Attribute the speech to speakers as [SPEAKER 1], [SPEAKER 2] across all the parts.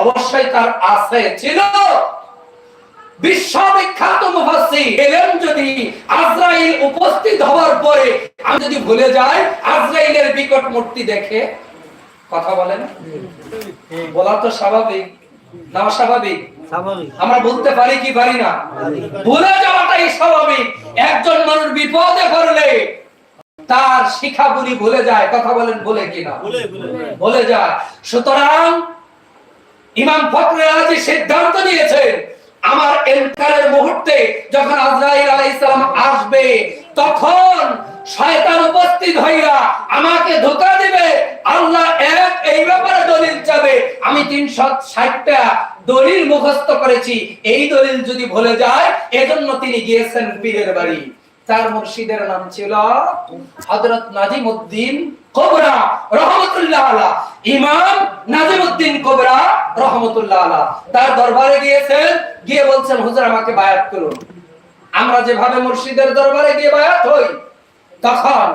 [SPEAKER 1] অবশ্যই তার আছে ছিল। বিশ্ববিখ্যাত মুফাসসির। এলেন যদি আজরাইল উপস্থিত হওয়ার পরে আমি যদি ভুলে যাই আজরাইলের বিকট মূর্তি দেখে কথা বলেন। বলা তো স্বাভাবিক না
[SPEAKER 2] স্বাভাবিক?
[SPEAKER 1] আমরা বলতে পারি কি পারি না? ভুলে যাওয়াটাই স্বাভাবিক। একজন মানুষ বিপদে পড়লে তার শিখাগুলি ভুলে যায় কথা বলেন বলে কিনা
[SPEAKER 2] বলে
[SPEAKER 1] যায়। সুতরাং ইমাম ফখরে রাজি সিদ্ধান্ত নিয়েছেন, আমার এনকারের মুহূর্তে যখন আজরাইল আলাইহিস সালাম আসবে, তখন শয়তান উপস্থিত হইয়া আমাকে ধোকা দিবে। আল্লাহ এক এই ব্যাপারে দলিল চাবে। আমি 360টা দলিল মুখস্থ করেছি। এই দলিল যদি ভুলে যায়, এজন্য তিনি গিয়েছেন পীরের বাড়ি। তার মুর্শিদের নাম ছিল হযরত নাজিমউদ্দিন কোবরা রহমতুল্লাহ আলা। ইমাম নাজিমউদ্দিন কোবরা রহমতুল্লাহ আলা। তার দরবারে গিয়েছেন, গিয়ে বলছেন, হুজুর, আমাকে বায়াত করুন। আমরা যেভাবে মুর্শিদের দরবারে গিয়ে বায়াত হই, তখন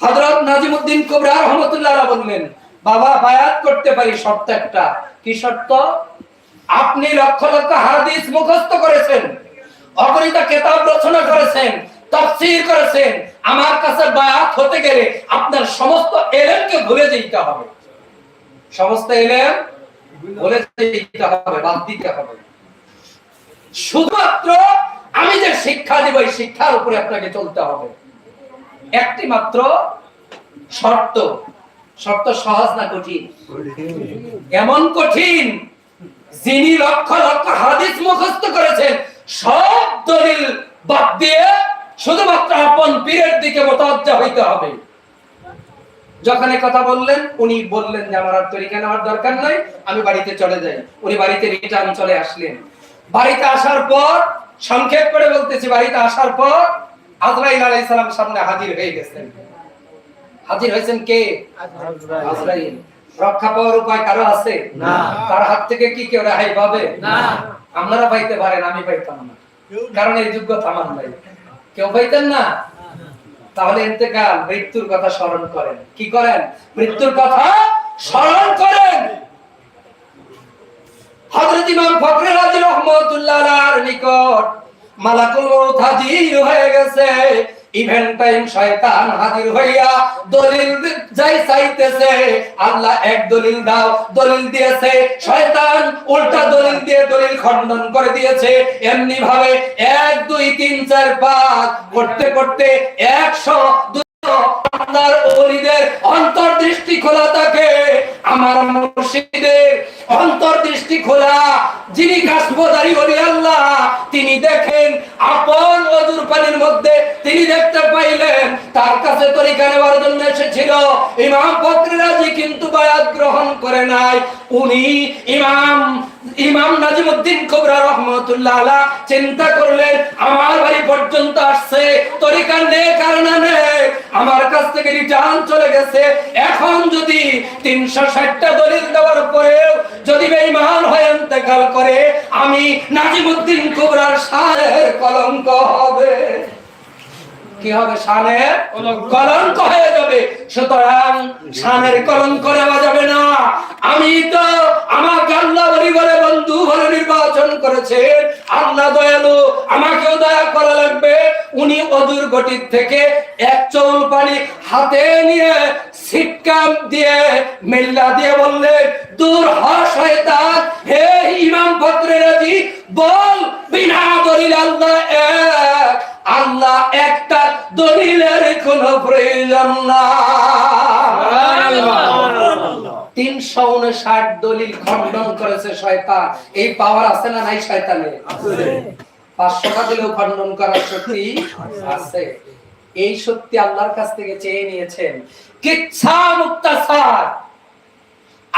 [SPEAKER 1] হযরত নাজিমউদ্দিন কোবরা রহমতুল্লাহ আলা বললেন, বাবা, বায়াত করতে পারি শর্ত একটা। কি শর্ত? আপনি লক্ষ লক্ষ হাদিস মুখস্থ করেছেন, অগণিত কেতাব রচনা করেছেন, তাফসীর করেছেন আমার কাছে বায়াত হতে গেলে আপনার সমস্ত এলেমকে ভুলে যেতে হবে। সমস্ত এলেম ভুলে যেতে হবে, বাদ দিতে হবে। শুধুমাত্র আমি যে শিক্ষা দিব, এই শিক্ষার উপরে আপনাকে চলতে হবে। একটি মাত্র শর্ত শর্ত সহজ না কঠিন? এমন কঠিন যিনি লক্ষ লক্ষ হাদিস মুখস্থ করেছেন, সব দলিল বাদ দিয়ে শুধুমাত্র আপন পীরের দিকে মোতাজ্জা হইতে হবে। যখন কথা বললেন উনি বললেন যে আমার আর তরিকা নেওয়ার দরকার নাই আমি বাড়িতে চলে যাই। উনি বাড়িতে রিটার্ন চলে আসলেন। বাড়িতে আসার পর সংক্ষেপ করে বলতেছি বাড়িতে আসার পর আজরাইল আলাইহিস সালাম সামনে হাজির হয়ে গেছেন। হাজির হয়েছেন কে? আজরাইল। রক্ষা পাওয়ার উপায় কারও আছে?
[SPEAKER 2] না।
[SPEAKER 1] তার হাত থেকে কি কেউ রেহাই পাবে?
[SPEAKER 2] না।
[SPEAKER 1] আপনারা পাইতে পারেন আমি পাইতাম না। কারণ এই যোগ্যতা আমার নাই। কেউ পাইতেন না? তাহলে ইন্তেকাল মৃত্যুর কথা স্মরণ করেন। কি করেন? মৃত্যুর কথা স্মরণ করেন। হযরত ইমাম ফখরে রাজি রহমাতুল্লাহ আলাইহির নিকট মালাকুল মউত হাজির হয়ে গেছে। ইভেন্ট টাইম শয়তান হাজির হইয়া দলিল যাই চাইতেছে, আল্লাহ এক দলিল দাও, দলিল দিয়েছে, শয়তান উল্টা দলিল দিয়ে দলিল খণ্ডন করে দিয়েছে। এমনি ভাবে এক, দুই, তিন, চার, পাঁচ, করতে করতে একশো আপনার ওলিদের অন্তর্দৃষ্টি খোলা থাকে। আমার মুর্শিদের অন্তর্দৃষ্টি খোলা। যিনি কাশবদারি ওলি আল্লাহ, তিনি দেখেন আপন অজুর পানির মধ্যে তিনি দেখতে পাইলেন, তার কাছে তরিকা নেওয়ার জন্য এসেছিল। ইমাম ফকরি রাজি কিন্তু বায়াত গ্রহণ করে নাই। উনি ইমাম ইমাম নাজিমউদ্দিন কোবরা রহমাতুল্লাহ চিন্তা করলেন, আমার বাড়ি পর্যন্ত আসছে। তরিকা নে কারণে থেকে রিটার্ন চলে গেছে। এখন যদি তিনশো ষাটটা দলিল দেওয়ার পরেও যদি বেঈমান হয়ে ইন্তেকাল করে, আমি নাজিমুদ্দিন কুবরার সাহের কলঙ্ক হবে। কি হবে? শানের কলঙ্ক হয়ে যাবে। সুতরাং শানের কলঙ্ক নেওয়া যাবে না। আমি তো আমাকে আল্লাহ বলি বলে বন্ধু বলে নির্বাচন করেছেন আল্লাহ দয়ালু, আমাকেও দয়া করা লাগবে। উনি অদূর গতির থেকে এক চৌল পানি হাতে নিয়ে সিটকাম দিয়ে মেল্লা দিয়ে বললেন, দূর হ, শয়তান। হে ইমাম রাজি, বল, বিনা দলিল আল্লাহ এক আল্লাহ একটা দলিলের কোনো প্রয়োজন না। তিনশো উনষাট দলিল খণ্ডন করেছে শয়তান। এই পাওয়ার আছে না নাই শয়তানের? পাঁচশো টাকা দিলেও খণ্ডন করার আছে। এই আল্লাহর কাছ থেকে চেয়ে নিয়েছেন। কিচ্ছা মুক্তাসার।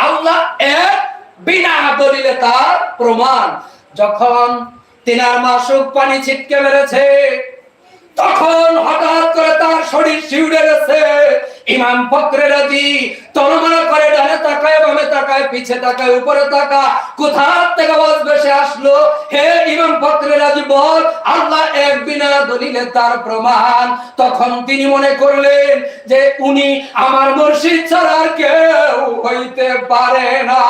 [SPEAKER 1] আল্লাহ এক বিনা দলিলে তার প্রমাণ। যখন তিনার মাসুক পানি ছিটকে মেরেছে তখন হঠাৎ করে তার শরীর শিউরে গেছে। ইমাম ফকরে রাজি তরমানা করে ডানে তাকায়, বামে তাকায়, পিছে তাকায়, উপরে তাকা কোথা থেকে আওয়াজ ভেসে আসলো? হে ইমাম ফকরে রাজি, বল, আল্লাহ এক বিনা দলিলে তার প্রমাণ। তখন তিনি মনে করলেন যে উনি আমার মুর্শিদ ছাড়া আর কেউ হইতে পারে না।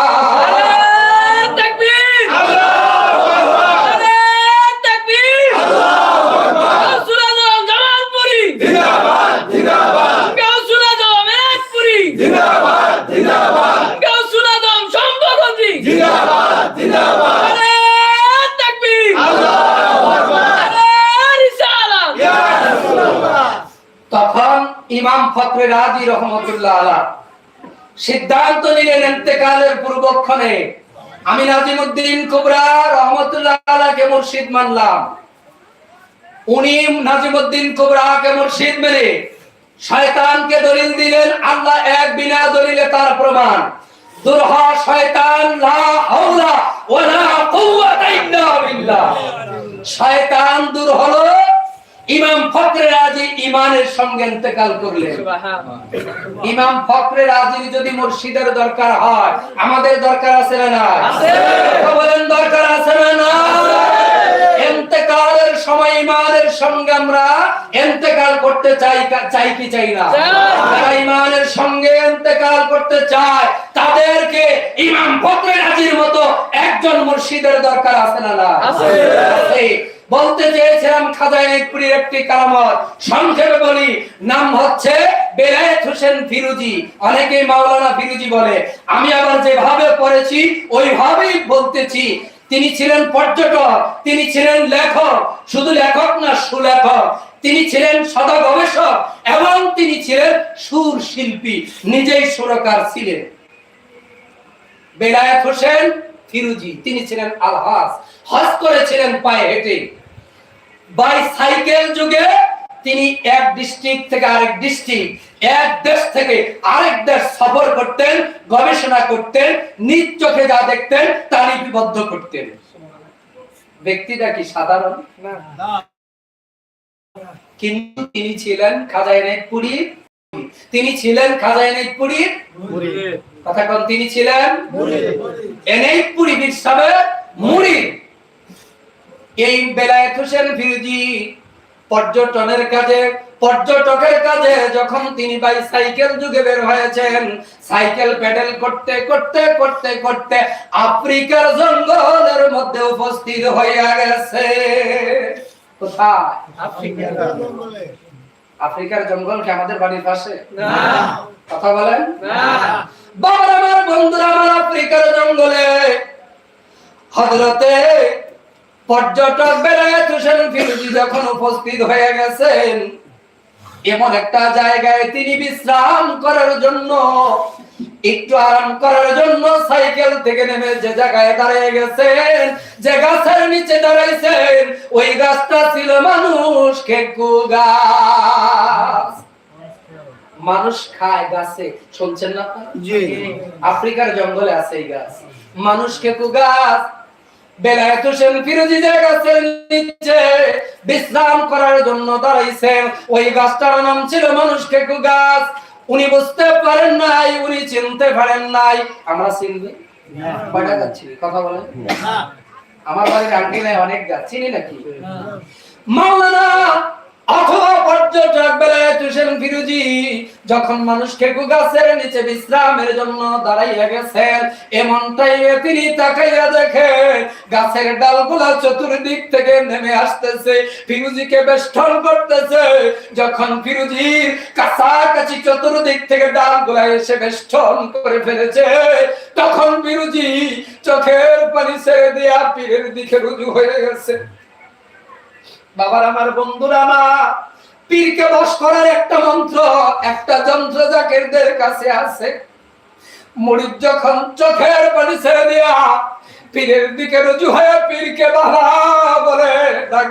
[SPEAKER 1] রাজি রহমতুল্লাহ সিদ্ধান্ত নিলেন ইন্তেকালের পূর্বক্ষণে। আমি নাজিমুদ্দিন কুবরা রহমতুল্লাহ আলাকে মুর্শিদ মানলাম। উনি নাজিমুদ্দিন কুবরাকে মুর্শিদ মেনে শয়তানকে দলিল দিলেন, আল্লাহ এক বিনা দলিলে তার প্রমাণ। দুরহ শয়তান, লা হাওলা ওয়ালা কুওয়াতা ইল্লা বিল্লাহ। শয়তান দূর হলো ইমাম ফখরে রাজি ইমানের সঙ্গে ইন্তেকাল করলেন ইমাম ফখরে রাজির যদি মুর্শিদের দরকার হয় আমাদের দরকার আছে না না বলেন দরকার আছে না না ইন্তেকালের সময় ইমানের সঙ্গে আমরা ইন্তেকাল করতে চাই চাই কি চাই না? যারা ইমানের সঙ্গে ইন্তেকাল করতে চায় তাদেরকে ইমাম ফখরে রাজির মতো একজন মুর্শিদের দরকার আছে না না আছে। বলতে চেয়েছিলাম খাজাইপুরের একটি কারামত সংক্ষেপে বলি, নাম হচ্ছে বেলায়েত হোসেন ফিরুজি। অনেকেই মাওলানা ফিরুজি বলে। আমি আবার যেভাবে পড়েছি, ওইভাবেই বলতেছি। তিনি ছিলেন পর্যটক, তিনি ছিলেন লেখক, শুধু লেখক না, সুলেখক। তিনি ছিলেন সদা গবেষক এবং তিনি ছিলেন সুর শিল্পী। নিজেই সুরকার ছিলেন। বেলায়েত হোসেন ফিরুজি তিনি ছিলেন আলহাস হজ করেছিলেন পায়ে হেঁটে। বাই সাইকেল যুগে তিনি এক ডিস্ট্রিক্ট থেকে আরেক ডিস্ট্রিক্ট এক দেশ থেকে আরেক দেশ সফর করতেন গবেষণা করতেন নিজ চোখে যা দেখতেন তা লিপিবদ্ধ করতেন। ব্যক্তিটা কি সাধারণ? কিন্তু তিনি ছিলেন খাজাইনাইপুরীর তিনি ছিলেন খাজাইনাইপুরীর কথা কোন তিনি ছিলেন এনাইপুরি বিশ্বের মুড়ি। এই বেলায়েত হোসেন ফিরজি পর্যটনের কাজে পর্যটকের কাজে যখন তিনি বাই সাইকেল যুগে বের হয়েছেন সাইকেল প্যাডেল করতে করতে করতে করতে আফ্রিকার জঙ্গলের মধ্যে উপস্থিত হইয়া গেছে। কোথায়? আফ্রিকার জঙ্গল। কি আমাদের বাড়ির পাশে? না। কথা বলেন? বাবার, আমার বন্ধুরা আমার আফ্রিকার জঙ্গলে। হজরতে পর্যটক হোসেন যখন উপস্থিত হয়ে গেছেন, এমন একটা জায়গায় তিনি বিশ্রাম করার জন্য, একটু আরাম করার জন্য সাইকেল থেকে নেমে যে জায়গায় দাঁড়িয়ে গেছেন, যে গাছের নিচে দাঁড়াইছেন, ওই গাছটা ছিল মানুষ খেকু গাছ। মানুষ খায় গাছে শুনছেন না? আফ্রিকার জঙ্গলে আছে এই গাছ। মানুষ খেকু গাছ বেলায়েত হোসেন ফিরোজি যে গাছের নিচে বিশ্রাম করার জন্য দাঁড়াইছেন। ওই গাছটার নাম ছিল মানুষ খেকু গাছ। উনি বুঝতে পারেন নাই উনি চিনতে পারেন নাই। আমরা চিনবি? কয়টা গাছ চিনি? কথা বলেন। আমার বাড়ির আন্টি নাই অনেক গাছ। চিনি নাকি? মাওলানা অথবা পর্যটক বেলায়েত হোসেন ফিরোজি। যখন মানুষ খেকু গাছের নিচে বিশ্রামের জন্য দাঁড়াইয়া তিনি তাকাইয়া দেখেন গাছের ডালগুলা চতুর্দিক থেকে নেমে আসতেছে। ফিরুজিকে করতেছে। যখন কাছাকাছি চতুর্দিক থেকে ডালগুলা এসে বেষ্টন করে ফেলেছে, তখন ফিরুজি চোখের পানি ছেড়ে দিয়া পীরের দিকে রুজু হয়ে গেছে। বাবার আমার বন্ধুরা আমার পীরকে বশ করার একটা মন্ত্র, একটা যন্ত্র জাকেরদের কাছে আছে। মুড়িদ যখন চোখের পানি ছেড়ে দিয়া পীরের দিকে রুজু হয়ে পীরকে বাবা বলে ডাক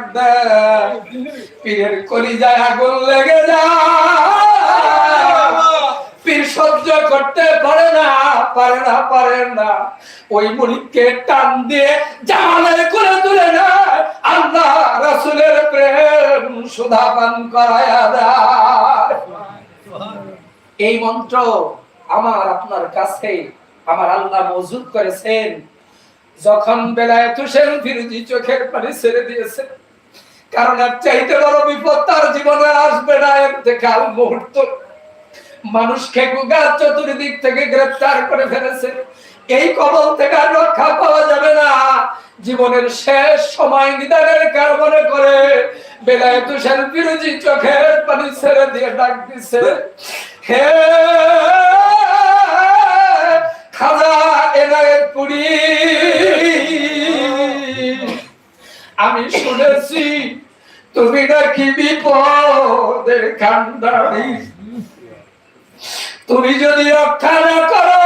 [SPEAKER 1] পীরের কলিজায় আগুন লেগে যায়। পীর সহ্য করতে পারে না পারে না পারে না। ওই মুড়িদকে টান দিয়ে জামালের করে তুলে না আল্লাহ রাসূলের প্রেম সুধা পান করায়া এই মন্ত্র আমার আপনার কাছে, আমার আল্লাহ মজুদ করেছেন। যখন বেলায় তুষের ফিরুজি চোখের পানি ছেড়ে দিয়েছেন কারণ আর চাইতে বড় বিপদ তার জীবনে আসবে না কাল মুহূর্ত মানুষ খেকু গাছ চতুর্দিক থেকে গ্রেফতার করে ফেলেছে। এই কবল থেকে রক্ষা পাওয়া যাবে না। জীবনের শেষ সময় নিদানের কারণে করে বেলায় তুষার বিরোধী চোখের পানি ছেড়ে দিয়ে ডাক দিছে, হে খাজা এনায়েত পুরি আমি শুনেছি তুমি নাকি বিপদের কান্দারি তুমি যদি রক্ষা না করো,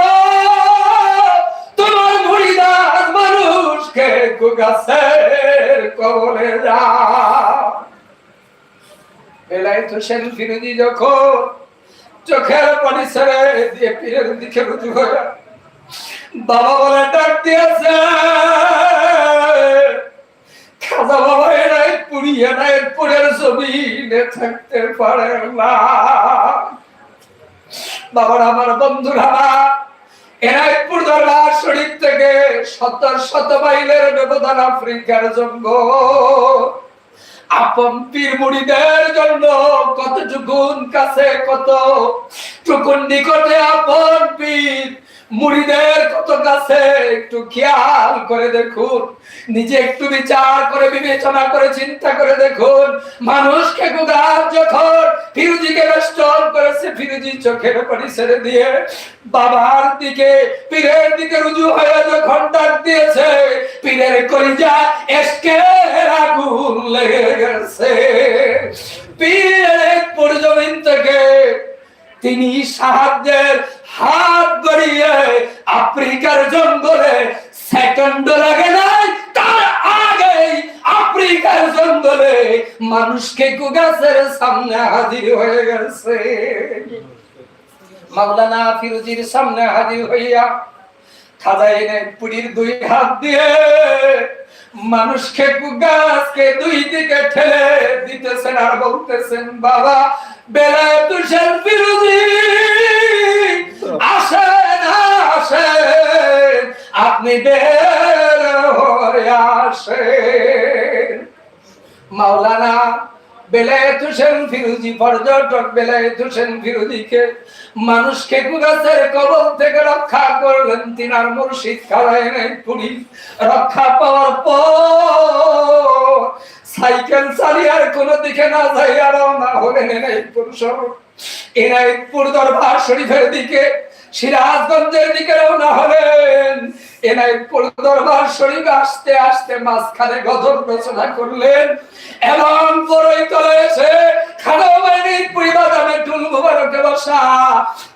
[SPEAKER 1] তোমার মুড়িদার মানুষকে গাছের কবলে যা বেলায় তো সেন ফিরুজি যখন চোখের পানি ছেড়ে দিয়ে পীরের দিকে রুজু হয়ে বাবা বলে ডাক দিয়েছে, খাজা বাবা এরাই পুড়িয়ে নাই, পুরের জমিনে থাকতে পারে না। বাবার, আমার বন্ধুরা এনাইপুর দরবার শরীফ থেকে সত্তর শত মাইলের ব্যবধান আফ্রিকার আপন পীর মুড়িদের জন্য কত টুকুন কাছে কত টুকুন নিকটে আপন পীর মুড়িদের কত কাছে একটু খেয়াল করে দেখুন। নিজে একটু বিচার করে, বিবেচনা করে, চিন্তা করে দেখুন। মানুষকে গুগার যখন ফিরুজিকে করেছে ফিরুজি চোখের পানি ছেড়ে দিয়ে। বাবার দিকে, পীরের দিকে রুজু হয়ে যখন ডাক দিয়েছে, পীরের কলিজা এসকে আগুন লেগে গেছে। পীরের থেকে তিনি সাহায্যের হাত গড়িয়ে আফ্রিকার জঙ্গলে সেকেন্ড লাগে নাই, তার আগেই আফ্রিকার জঙ্গলে মানুষকে কুগাছের সামনে হাজির হয়ে গেছে। মাওলানা ফিরোজির সামনে হাজির হইয়া খাজা এনে পুরীর দুই হাত দিয়ে মানুষকে গাছকে দুই দিকে ঠেলে দিতেছেন আর বলতেছেন, বাবা বেলা তুষের বিরোধী আসেন আসেন, আপনি বের হয়ে আসেন। মাওলানা বেলায়েত হোসেন ফিরোজি, পর্যটক বেলায়েত হোসেন ফিরোজিকে মানুষকে কুগাছের কবল থেকে রক্ষা করলেন তিনার মুর্শিদ খালায় পুরি। রক্ষা পাওয়ার পর সাইকেল আর কোনো দিকে না যাই আর না হলেন এনাইপুর শহর এনাইপুর দরবার শরীফের দিকে সিরাজগঞ্জের দিকে রওনা হলেন। শরীফ আসতে আসতে মাঝখানে গজল রচনা করলেন। টুল মুবারকে বসা।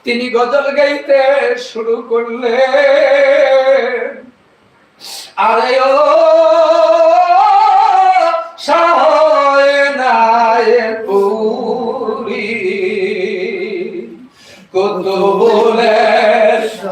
[SPEAKER 1] তিনি গজল গাইতে শুরু করলেন। আরে ও, সহায় নায় কত বলে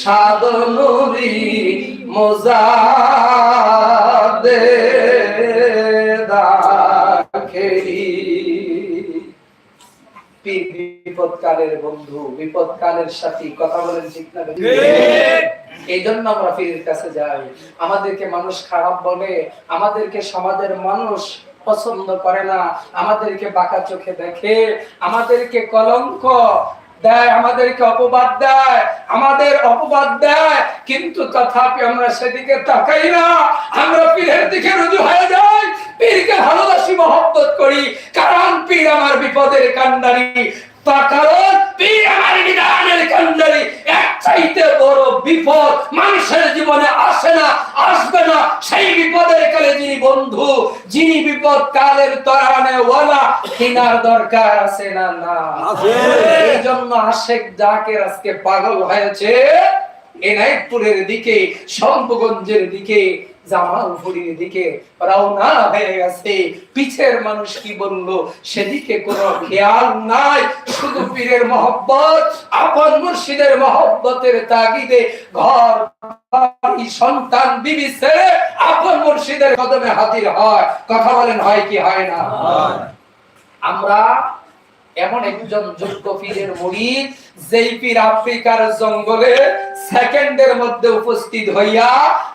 [SPEAKER 1] সাধনুরি মোজা দে দাখেরি বিপদকালের বন্ধু বিপদকালের সাথী কথা বলেন ঠিক না এই জন্য আমরা পীরের কাছে যাই। আমাদেরকে মানুষ খারাপ বলে আমাদেরকে সমাজের মানুষ পছন্দ করে না আমাদেরকে বাঁকা চোখে দেখে আমাদেরকে কলঙ্ক দেয়, আমাদেরকে অপবাদ দেয়, আমাদের অপবাদ দেয়, কিন্তু তথাপি আমরা সেদিকে তাকাই না। আমরা পীরের দিকে রুজু হয়ে যাই, পীরকে ভালোবাসি, মহব্বত করি। কারণ পীর আমার বিপদের কান্ডারি তার কারণ চাইতে বড় বিপদ মানুষের জীবনে আসে না আসবে না। সেই বিপদের কালে যিনি বন্ধু যিনি বিপদ কালের তরানে ওয়ালা কিনার দরকার আছে না না। এই জন্য আশেক জাকের আজকে পাগল হয়েছে। এনায়েতপুরের দিকে শম্ভগঞ্জের দিকে জামালপুরীর দিকে রওনা হয়ে গেছে। পিছের মানুষ কি বলল? সেদিকে কোনো খেয়াল নাই। শুধু পীরের মহব্বত আপন মুর্শিদের মহব্বতের তাগিদে ঘর সন্তান বিবি ছেড়ে আপন মুর্শিদের কদমে হাজির হয়। কথা বলেন হয় কি হয় না? আমরা এমন একজন যোগ্য পীরের মুরিদ যেই পীর আফ্রিকার জঙ্গলে সেকেন্ডের মধ্যে উপস্থিত হইয়া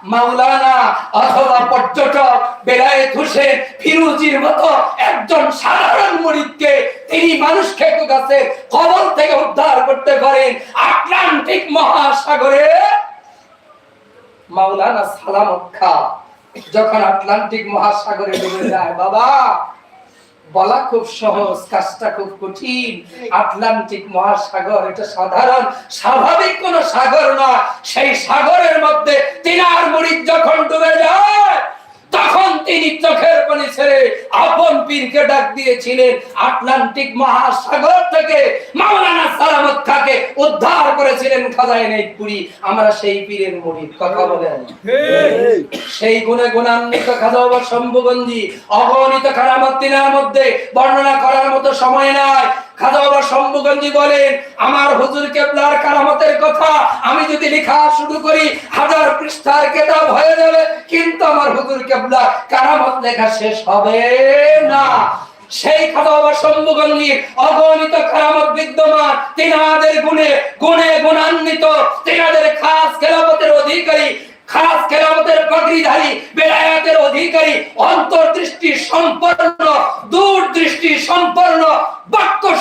[SPEAKER 1] মাওলানা অথবা পর্যটক বেলায়েত হোসেন ফিরুজির মতো একজন সাধারণ মুরিদকে তিনি মানুষকে কাছে কবল থেকে উদ্ধার করতে পারেন আটলান্টিক মহাসাগরে। মাওলানা সালামত যখন আটলান্টিক মহাসাগরে ডুবে যায়, বাবা বলা খুব সহজ, কাজটা খুব কঠিন। আটলান্টিক মহাসাগর, এটা সাধারণ, স্বাভাবিক কোন সাগর না সেই সাগরের মধ্যে তিনার মুড়িদ যখন ডুবে যায় তখন তিনি চোখের পানি ছেড়ে আপন পীরকে ডাক দিয়েছিলেন। আটলান্টিক মহাসাগর থেকে মাওলানা সালামত খাকে উদ্ধার করেছিলেন খাজায় নেইপুরি আমরা সেই পীরের মুড়িদ কথা বলেন। সেই গুণে গুণান্বিত খাজা বাবা শম্ভুগঞ্জি অগণিত খারামত তিনার মধ্যে বর্ণনা করার মতো সময় নাই। খাজা বলেন, আমার হুজুর কেবলার কারামতের কথা আমি যদি লেখা শুরু করি, হাজার পৃষ্ঠার কেতাব হয়ে যাবে। কিন্তু আমার হুজুর কেবলা কারামত লেখা শেষ হবে না। সেই বিদ্যমান, তিনাদের গুণে গুণে গুণান্বিত খাস অধিকারী খাস অধিকারী, অন্তর্দৃষ্টি সম্পন্ন, দূরদৃষ্টি সম্পন্ন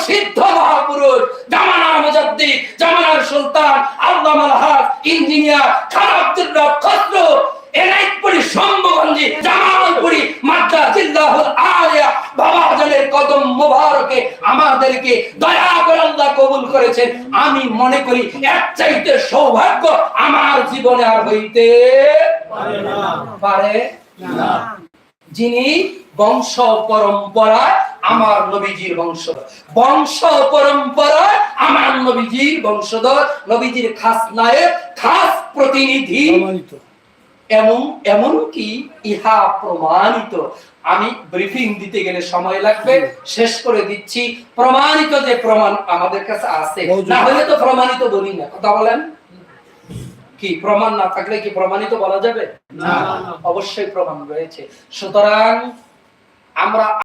[SPEAKER 1] সিদ্ধ মহাপুরুষ জামানার মুজাদ্দিদ জামানার সুলতান আল্লাহ আলহাজ ইঞ্জিনিয়ার খান আব্দুল্লাহ খসরু এনাইতপুরি শম্ভগঞ্জি জামালপুরি মাদ্রা জিল্লাহুল আলিয়া বাবাজানের কদম মোবারকে আমাদেরকে দয়া করে আল্লাহ কবুল করেছেন। আমি মনে করি এক চাইতে সৌভাগ্য আমার জীবনে আর হইতে পারে না। পারে না। যিনি বংশ পরম্পরায় আমার নবীজির বংশধর। বংশ পরম্পরায় আমার নবীজির বংশধর নবীজির খাস নায়ক খাস প্রতিনিধি। এমন এমন কি ইহা প্রমাণিত? আমি ব্রিফিং দিতে গেলে সময় লাগবে। শেষ করে দিচ্ছি। প্রমাণিত যে প্রমাণ আমাদের কাছে আছে। না হলে তো প্রমাণিত বলি না। কথা বলেন। কি প্রমাণ না থাকলে কি প্রমাণিত বলা যাবে? না। অবশ্যই প্রমাণ রয়েছে। সুতরাং আমরা